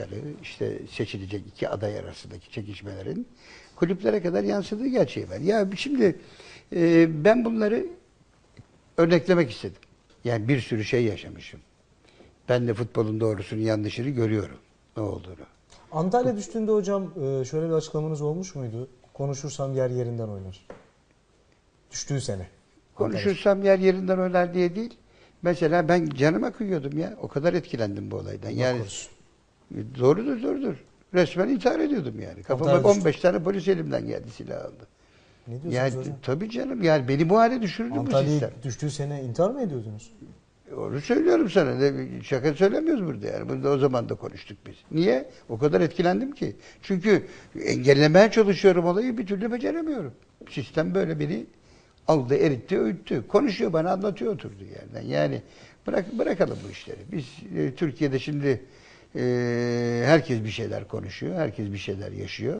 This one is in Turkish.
çıkarı, işte seçilecek iki aday arasındaki çekişmelerin kulüplere kadar yansıdığı gerçeği var. Ya şimdi e, ben bunları örneklemek istedim. Yani bir sürü şey yaşamışım. Ben de futbolun doğrusunu yanlışını görüyorum ne olduğunu. Antalya düştüğünde hocam e, şöyle bir açıklamanız olmuş muydu? Konuşursam yer yerinden oynar. Düştüğü sene. Konuşursam yer yerinden oynar diye değil. Mesela ben canıma kıyıyordum ya. O kadar etkilendim bu olaydan. Yani korusun. Doğrudur doğrudur. Resmen intihar ediyordum yani. Kafama İntihar 15 tane polis elimden geldi silah aldı. Ne diyorsunuz Yani hocam? tabii canım yani beni bu hale düşürdü bu sistem. düştüğü sene intihar mı ediyordunuz? Onu söylüyorum sana. Ne, şaka söylemiyoruz burada yani. Bunu da o zaman da konuştuk biz. Niye? O kadar etkilendim ki. Çünkü engellemeye çalışıyorum olayı bir türlü beceremiyorum. Sistem böyle beni aldı, eritti, öğüttü. Konuşuyor bana anlatıyor oturduğu yerden. Yani bırak, bırakalım bu işleri. Biz e, Türkiye'de şimdi herkes bir şeyler konuşuyor, herkes bir şeyler yaşıyor.